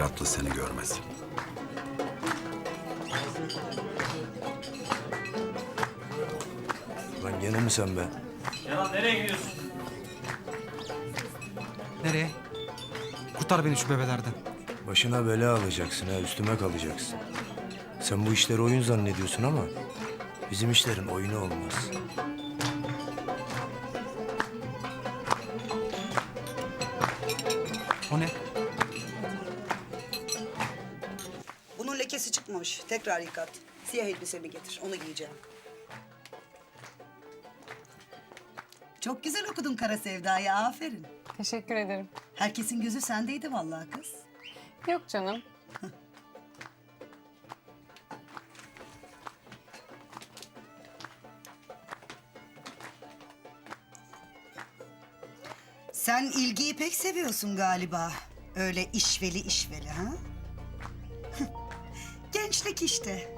Hayratlı seni görmesin. Lan gene mi sen be? Kenan nereye gidiyorsun? Nereye? Kurtar beni şu bebelerden. Başına bela alacaksın ha, üstüme kalacaksın. Sen bu işleri oyun zannediyorsun ama bizim işlerin oyunu olmaz. Tekrar yıkat. Siyah elbisemi getir. Onu giyeceğim. Çok güzel okudun Kara Sevda'yı. Aferin. Teşekkür ederim. Herkesin gözü sendeydi vallahi kız. Yok canım. Sen ilgiyi pek seviyorsun galiba. Öyle işveli işveli ha? Gençlik işte.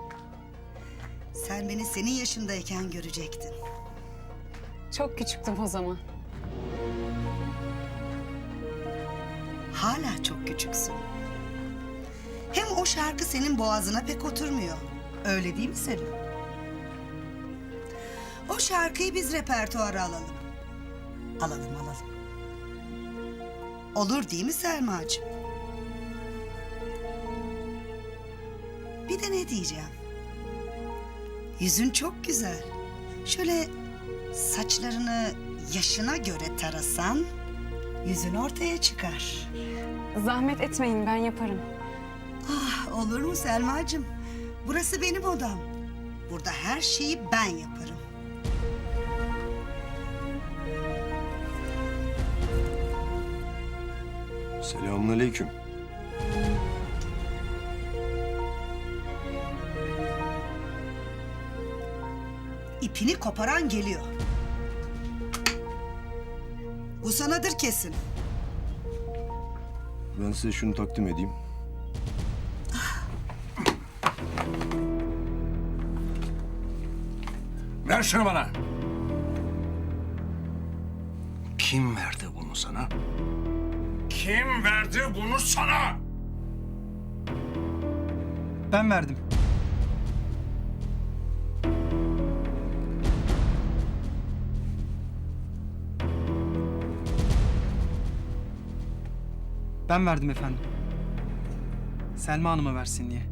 Sen beni senin yaşındayken görecektin. Çok küçüktüm o zaman. Hala çok küçüksün. Hem o şarkı senin boğazına pek oturmuyor. Öyle değil mi Selim? O şarkıyı biz repertuara alalım. Alalım alalım. Olur değil mi Selma'cığım? Diyeceğim? Yüzün çok güzel. Şöyle saçlarını yaşına göre tarasan yüzün ortaya çıkar. Zahmet etmeyin ben yaparım. Ah, olur mu Selma'cığım? Burası benim odam. Burada her şeyi ben yaparım. Selamünaleyküm. İpini koparan geliyor. Bu sanadır kesin. Ben size şunu takdim edeyim. Ver şunu bana. Kim verdi bunu sana? Kim verdi bunu sana? Ben verdim. Ben verdim efendim. Selma Hanım'a versin diye.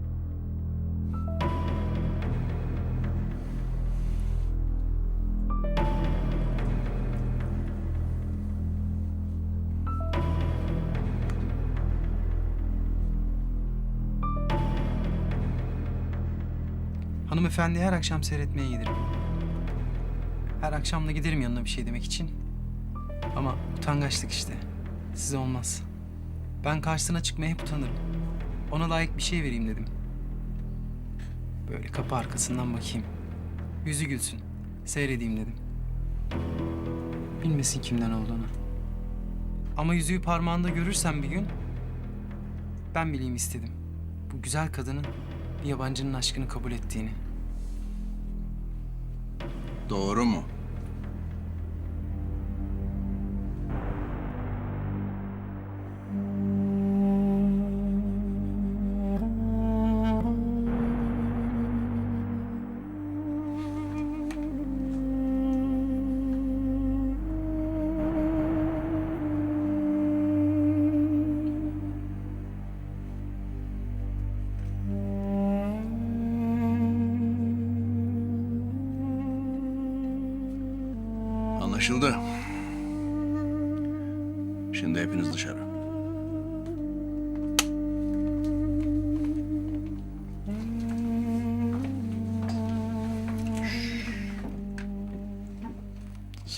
Hanımefendi her akşam seyretmeye giderim. Her akşam da giderim yanına bir şey demek için. Ama utangaçlık işte. Size olmaz. Ben karşısına çıkmaya hep utanırım. Ona layık bir şey vereyim dedim. Böyle kapı arkasından bakayım. Yüzü gülsün. Seyredeyim dedim. Bilmesin kimden olduğunu. Ama yüzüğü parmağında görürsem bir gün... ...ben bileyim istedim. Bu güzel kadının bir yabancının aşkını kabul ettiğini. Doğru mu?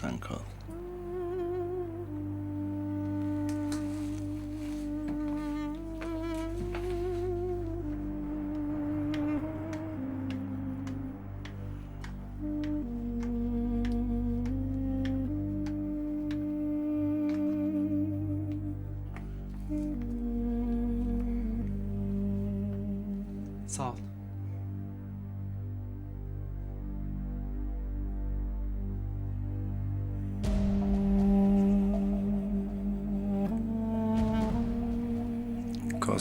三颗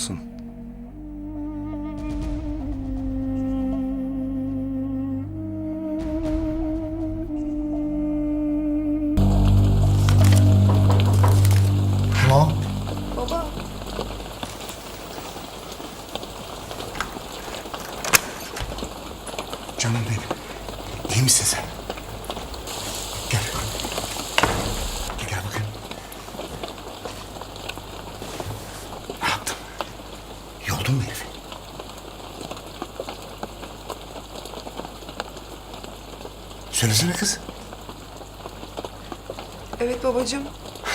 Kalsın. Kim o? Canım benim. İyi misin sen? Gel. Gel, gel bakayım. Ne yaptın? Yoldun mu herifi? Söylesene kız. Evet babacığım.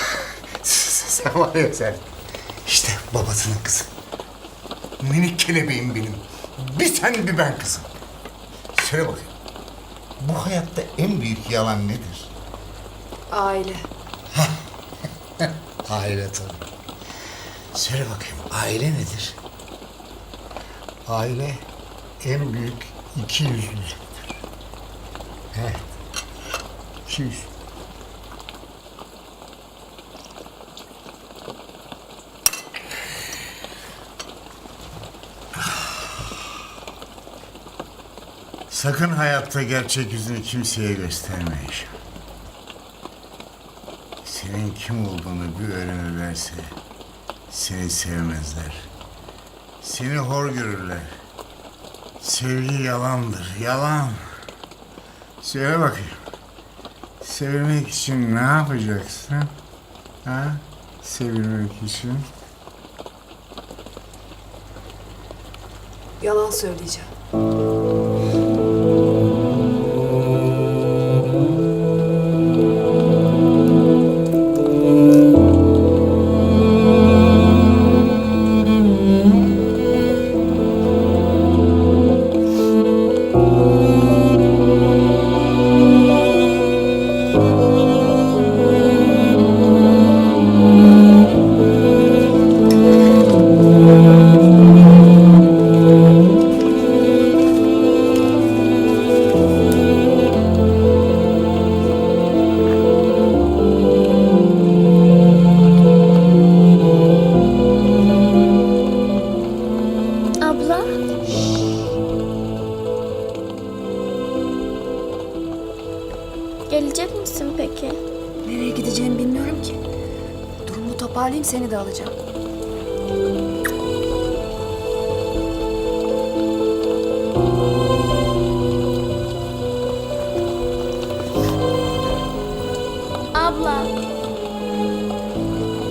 sen var ya sen. İşte babasının kızı. Minik kelebeğim benim. Bir sen bir ben kızım. Söyle bakayım. Bu hayatta en büyük yalan nedir? Aile. Aile tabii. Söyle bakayım aile nedir? Aile en büyük iki yüzlülüktür. 200. Sakın hayatta gerçek yüzünü kimseye gösterme Eşan. Senin kim olduğunu bir öğrenirlerse seni sevmezler. Seni hor görürler. Sevgi yalandır, yalan. Söyle bakayım. Sevmek için ne yapacaksın? Ha? Sevilmek için. Yalan söyleyeceğim.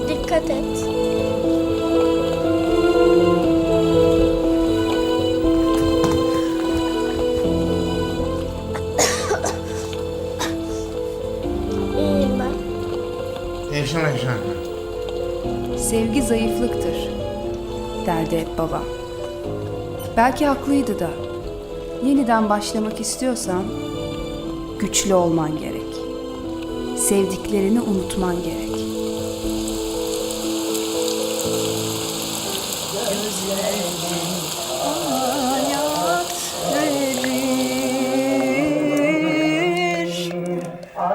Dikkat et. İyiyim ben. Eşan. Sevgi zayıflıktır. Derdi hep baba. Belki haklıydı da. Yeniden başlamak istiyorsan güçlü olman gerek. Sevdiklerini unutman gerek.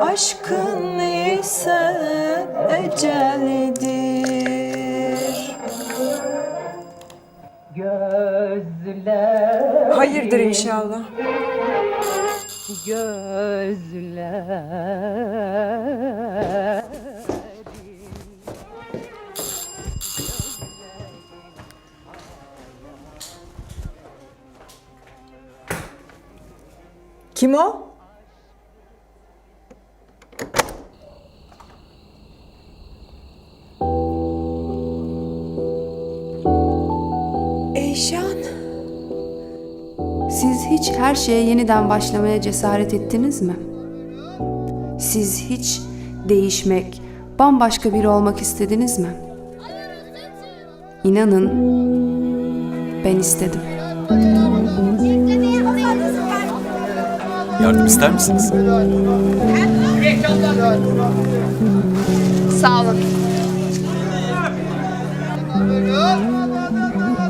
Aşkın ise ecelidir. Gözler Hayırdır inşallah. Gözler Kim o? Hiç her şeye yeniden başlamaya cesaret ettiniz mi? Siz hiç değişmek, bambaşka biri olmak istediniz mi? İnanın ben istedim. Yardım ister misiniz? Sağ olun.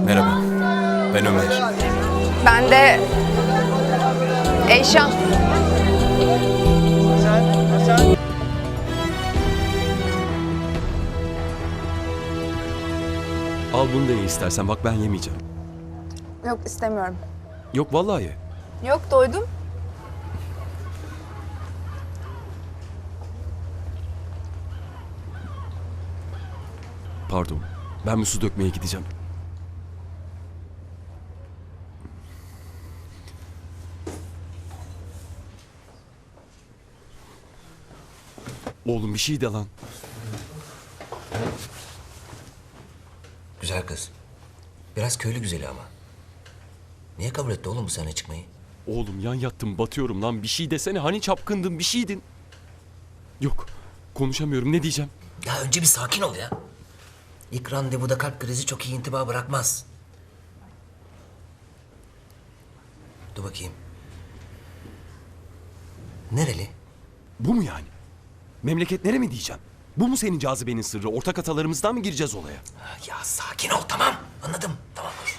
Merhaba. Ben Ömer. Ben de Eyşan. Al bunu da ye istersen. Bak ben yemeyeceğim. Yok istemiyorum. Yok vallahi ye. Yok doydum. Pardon. Ben bir su dökmeye gideceğim. Oğlum bir şey de lan. Güzel kız. Biraz köylü güzeli ama. Niye kabul etti oğlum bu sene çıkmayı? Oğlum yan yattım batıyorum lan. Bir şey desene. Hani çapkındın bir şeydin. Yok. Konuşamıyorum. Ne diyeceğim? Ya önce bir sakin ol ya. İlk randevuda kalp krizi çok iyi intiba bırakmaz. Dur bakayım. Nereli? Bu mu yani? Memleketlere mi diyeceğim? Bu mu senin cazibenin sırrı? Ortak atalarımızdan mı gireceğiz olaya? Ya sakin ol tamam. Anladım. Tamam dur.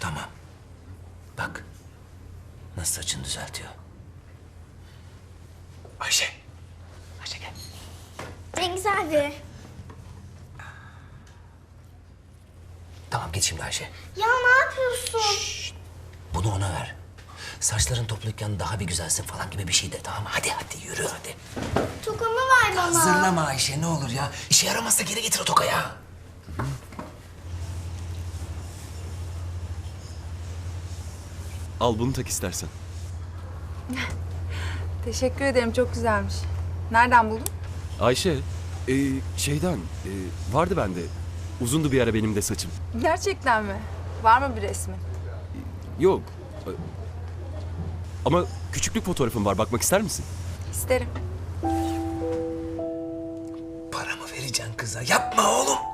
Tamam. Bak. Nasıl saçını düzeltiyor. Ayşe. Ayşe gel. Cengiz abi. Tamam git şimdi Ayşe. Ya ne yapıyorsun? Bunu ona ver. Saçların topluyken daha bir güzelsin falan gibi bir şey de tamam mı? Hadi hadi yürü hadi. Tokamı ver bana. Hazırlama Ayşe ne olur ya. İşe yaramazsa geri getir o tokayı. Al bunu tak istersen. Teşekkür ederim çok güzelmiş. Nereden buldun? Ayşe, e, şeyden e, vardı bende. Uzundu bir ara benim de saçım. Gerçekten mi? Var mı bir resmi? Yok. e, Ama küçüklük fotoğrafım var. Bakmak ister misin? İsterim. Paramı vereceksin kıza. Yapma oğlum. Oğlum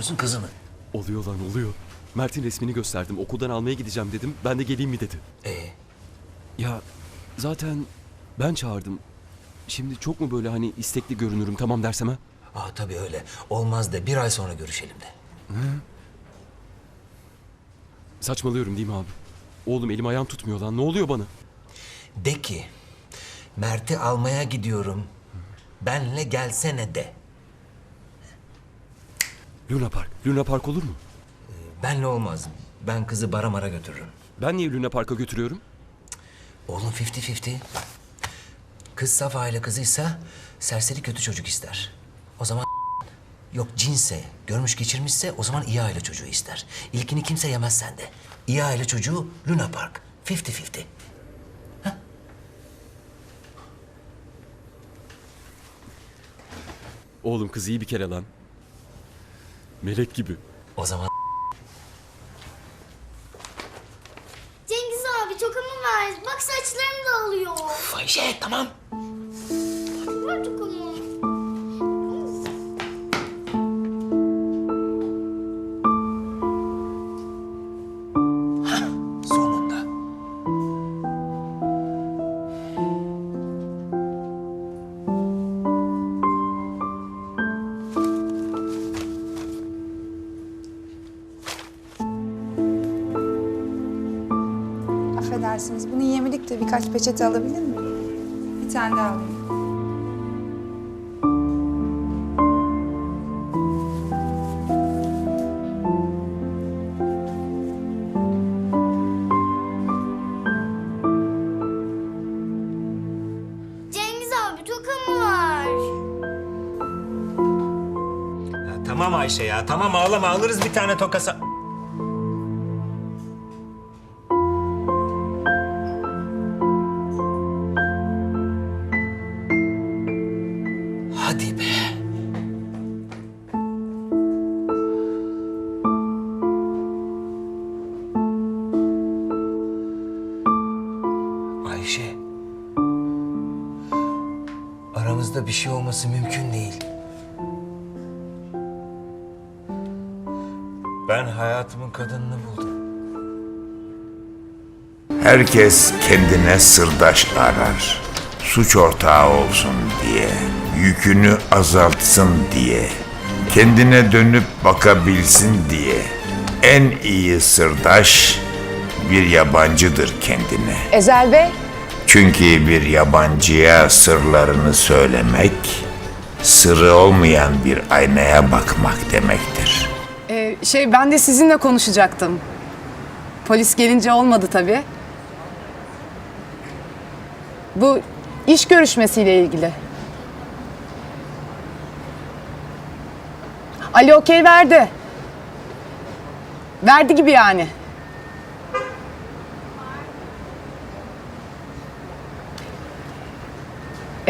tavlamaya çalışıyorsun kızı mı? Oluyor lan oluyor. Mert'in resmini gösterdim. Okuldan almaya gideceğim dedim. Ben de geleyim mi dedi. Ee, Ya zaten ben çağırdım. Şimdi çok mu böyle hani istekli görünürüm tamam dersem ha? aa tabii öyle. Olmaz de bir ay sonra görüşelim de. Saçmalıyorum değil mi abi? Oğlum elim ayağım tutmuyor lan. Ne oluyor bana? De ki Mert'i almaya gidiyorum. Benle gelsene de. Luna Park. Luna Park olur mu? Benle olmaz. Ben kızı bara mara götürürüm. Ben niye Luna Park'a götürüyorum? Oğlum 50-50. Kız saf aile kızıysa serseri kötü çocuk ister. O zaman yok cinse, görmüş geçirmişse o zaman iyi aile çocuğu ister. İlkini kimse yemez sende. İyi aile çocuğu Luna Park. 50-50. Oğlum kız iyi bir kere lan. Melek gibi. O zaman Affedersiniz bunu yemedik de birkaç peçete alabilir miyim? Bir tane daha alayım. Cengiz abi tokamı ver. tamam Ayşe ya tamam ağlama alırız bir tane tokasa. Aramızda bir şey olması mümkün değil. Ben hayatımın kadınını buldum. Herkes kendine sırdaş arar. Suç ortağı olsun diye, yükünü azaltsın diye, kendine dönüp bakabilsin diye. En iyi sırdaş bir yabancıdır kendine. Ezel Bey. Çünkü bir yabancıya sırlarını söylemek, sırrı olmayan bir aynaya bakmak demektir. Ee, şey ben de sizinle konuşacaktım. Polis gelince olmadı tabii. Bu iş görüşmesiyle ilgili. Ali okey verdi. Verdi gibi yani.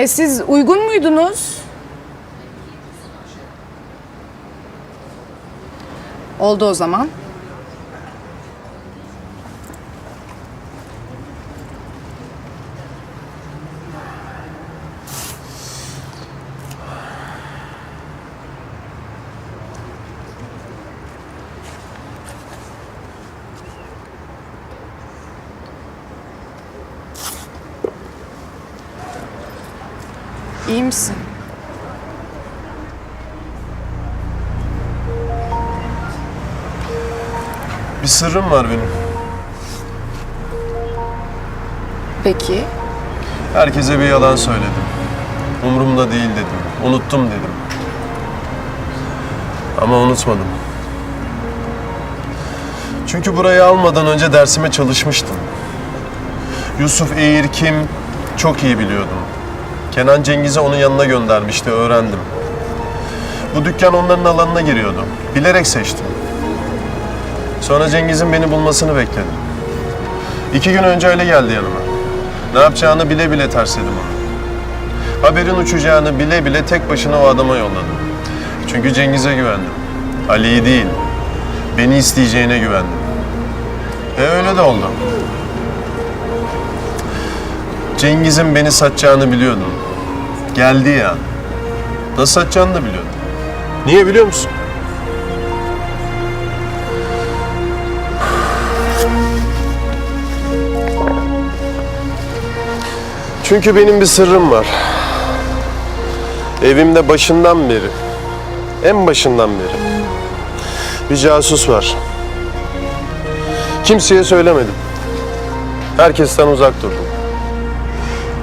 E siz uygun muydunuz? Oldu o zaman. Misin? Bir sırrım var benim. Peki. Herkese bir yalan söyledim. Umurumda değil dedim. Unuttum dedim. Ama unutmadım. Çünkü burayı almadan önce dersime çalışmıştım. Yusuf Eğir kim çok iyi biliyordum. Kenan Cengiz'i onun yanına göndermişti, öğrendim. Bu dükkan onların alanına giriyordu. Bilerek seçtim. Sonra Cengiz'in beni bulmasını bekledim. İki gün önce öyle geldi yanıma. Ne yapacağını bile bile tersledim onu. Haberin uçacağını bile bile tek başına o adama yolladım. Çünkü Cengiz'e güvendim. Ali'yi değil, beni isteyeceğine güvendim. E öyle de oldu. Cengiz'in beni satacağını biliyordum. Geldi ya. Nasıl satacağını da biliyordum. Niye biliyor musun? Çünkü benim bir sırrım var. Evimde başından beri, en başından beri bir casus var. Kimseye söylemedim. Herkesten uzak durdum.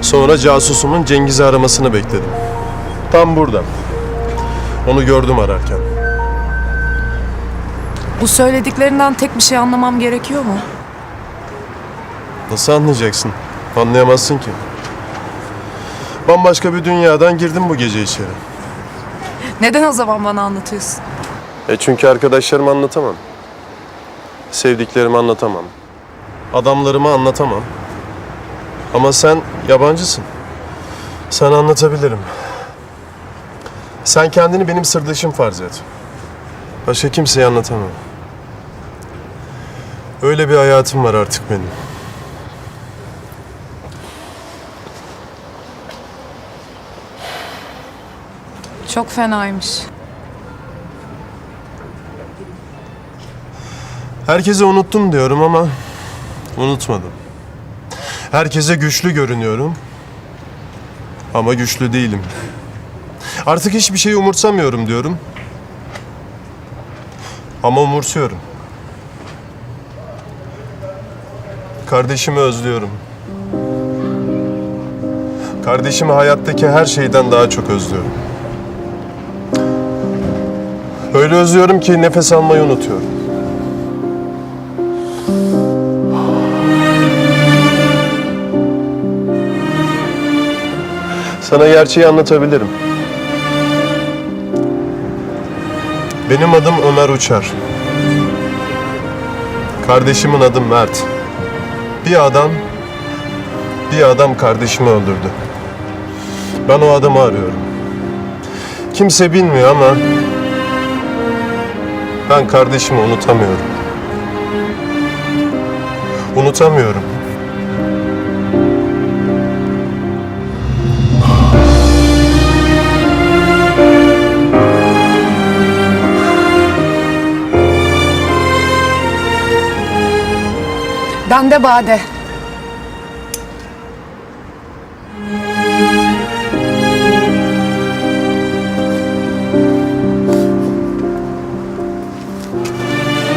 Sonra casusumun Cengiz'i aramasını bekledim. Tam burada. Onu gördüm ararken. Bu söylediklerinden tek bir şey anlamam gerekiyor mu? Nasıl anlayacaksın? Anlayamazsın ki. Bambaşka bir dünyadan girdim bu gece içeri. Neden o zaman bana anlatıyorsun? E çünkü arkadaşlarıma anlatamam. Sevdiklerimi anlatamam. Adamlarımı anlatamam. Ama sen yabancısın. Sen anlatabilirim. Sen kendini benim sırdaşım farz et. Başka kimseye anlatamam. Öyle bir hayatım var artık benim. Çok fenaymış. Herkese unuttum diyorum ama unutmadım. Herkese güçlü görünüyorum ama güçlü değilim. Artık hiçbir şeyi umursamıyorum diyorum. Ama umursuyorum. Kardeşimi özlüyorum. Kardeşimi hayattaki her şeyden daha çok özlüyorum. Öyle özlüyorum ki nefes almayı unutuyorum. Sana gerçeği anlatabilirim. Benim adım Ömer Uçar. Kardeşimin adı Mert. Bir adam, bir adam kardeşimi öldürdü. Ben o adamı arıyorum. Kimse bilmiyor ama ben kardeşimi unutamıyorum. Unutamıyorum. Ben de Bade.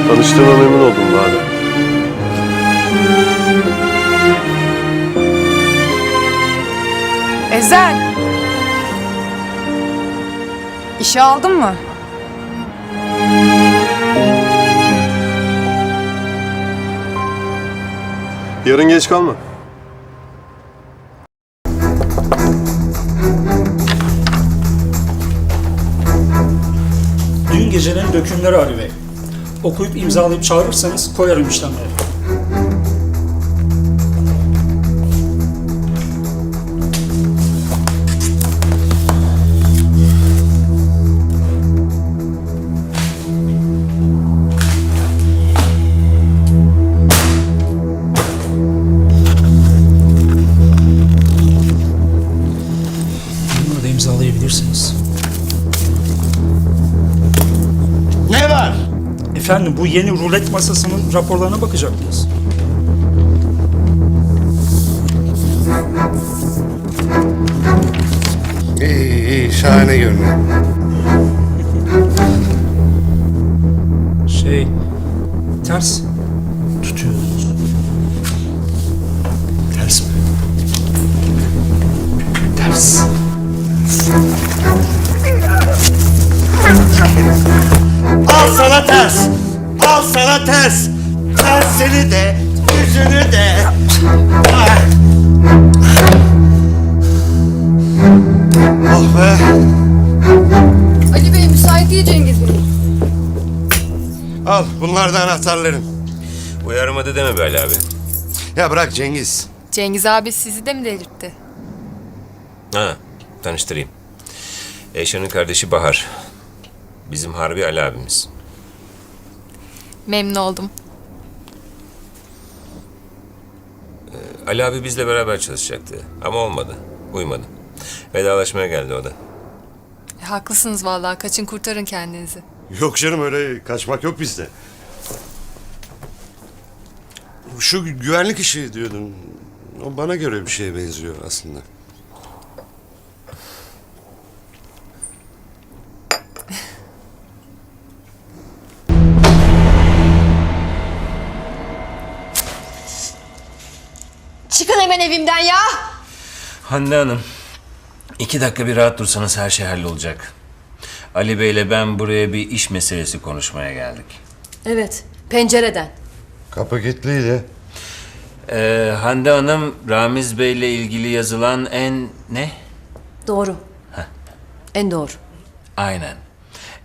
Tanıştığıma memnun oldum Bade. Ezel. İşe aldın mı? Yarın geç kalma. Dün gecenin dökümleri Ali Bey. Okuyup imzalayıp çağırırsanız koyarım işlemleri. Efendim bu yeni rulet masasının raporlarına bakacaktınız. İyi iyi şahane görünüyor. Şey ters sana ters. Tersini de, yüzünü de. Ah. Oh be. Ali Bey müsait değil Cengiz Bey. Al bunlar da anahtarların. Uyarmadı deme be Ali abi. Ya bırak Cengiz. Cengiz abi sizi de mi delirtti? Ha, tanıştırayım. Eşan'ın kardeşi Bahar. Bizim Harbi Ali abimiz. Memnun oldum. Ali abi bizle beraber çalışacaktı ama olmadı. Uymadı. Vedalaşmaya geldi o da. E, haklısınız vallahi. Kaçın kurtarın kendinizi. Yok canım öyle kaçmak yok bizde. Şu güvenlik işi diyordun. O bana göre bir şeye benziyor aslında. Hemen evimden ya! Hande Hanım, iki dakika bir rahat dursanız her şey hallolacak. Ali Bey'le ben buraya bir iş meselesi konuşmaya geldik. Evet, pencereden. Kapı kilitliydi. Ee, Hande Hanım, Ramiz Bey'le ilgili yazılan en... ne? Doğru. En doğru. Aynen.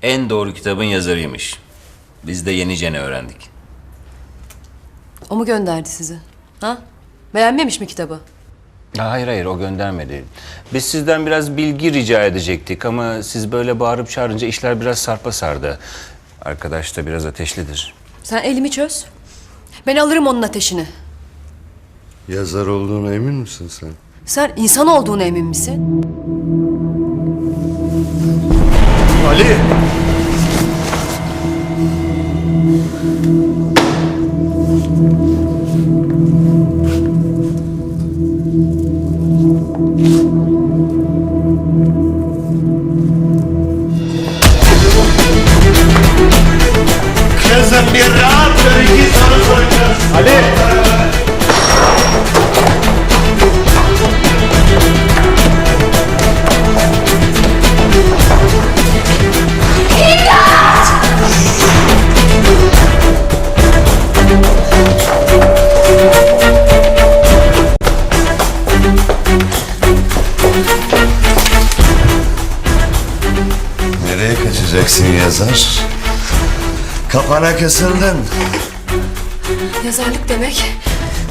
En doğru kitabın yazarıymış. Biz de yenicene öğrendik. O mu gönderdi sizi? Ha? Beğenmemiş mi kitabı? Ha, Hayır hayır o göndermedi. Biz sizden biraz bilgi rica edecektik ama siz böyle bağırıp çağırınca işler biraz sarpa sardı. Arkadaş da biraz ateşlidir. Sen elimi çöz. Ben alırım onun ateşini. Yazar olduğuna emin misin sen? Sen insan olduğuna emin misin? Ali! Kapana kısıldın. Yazarlık demek,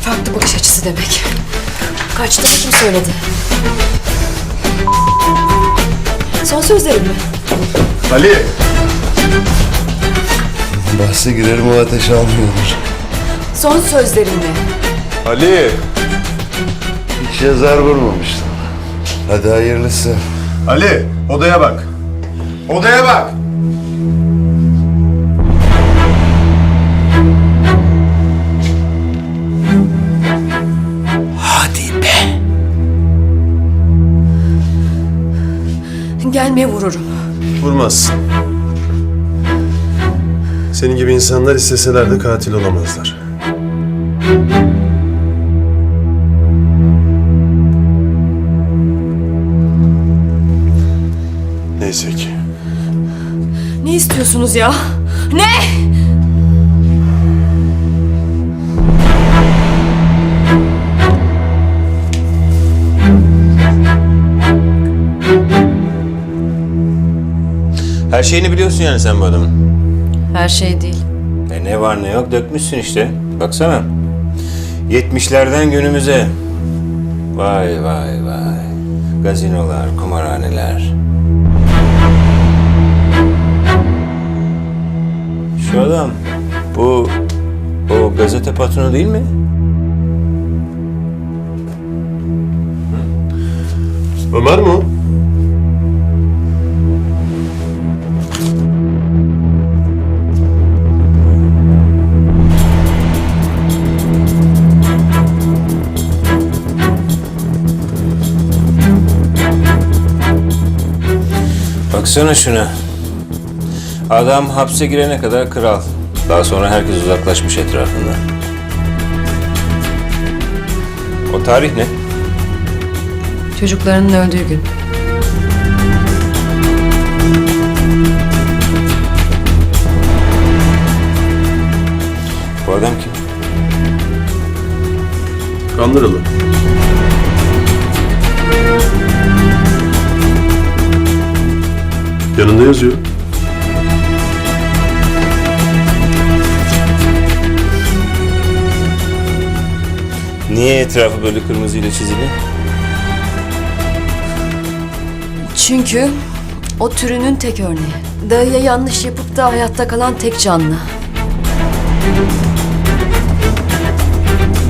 farklı bakış açısı demek. Kaçtığını kim söyledi? Son sözlerim mi? Ali! Bahse girerim o ateş almıyordur. Son sözlerim mi? Ali! Hiç yazar vurmamıştım. Hadi hayırlısı. Ali, odaya bak. Odaya bak. Gelmeye vururum. Vurmazsın. Senin gibi insanlar isteseler de katil olamazlar. Neyse ki. Ne istiyorsunuz ya? Ne? Her şeyini biliyorsun yani sen bu adamın. Her şey değil. E ne var ne yok dökmüşsün işte. Baksana. 70'lerden günümüze. Vay vay vay. Gazinolar, kumarhaneler. Şu adam bu o gazete patronu değil mi? Ömer mi o? Baksana şuna. Adam hapse girene kadar kral. Daha sonra herkes uzaklaşmış etrafından. O tarih ne? Çocuklarının öldüğü gün. Bu adam kim? Kandıralı. Yanında yazıyor. Niye etrafı böyle kırmızıyla çizili? Çünkü o türünün tek örneği. Dayıya yanlış yapıp da hayatta kalan tek canlı.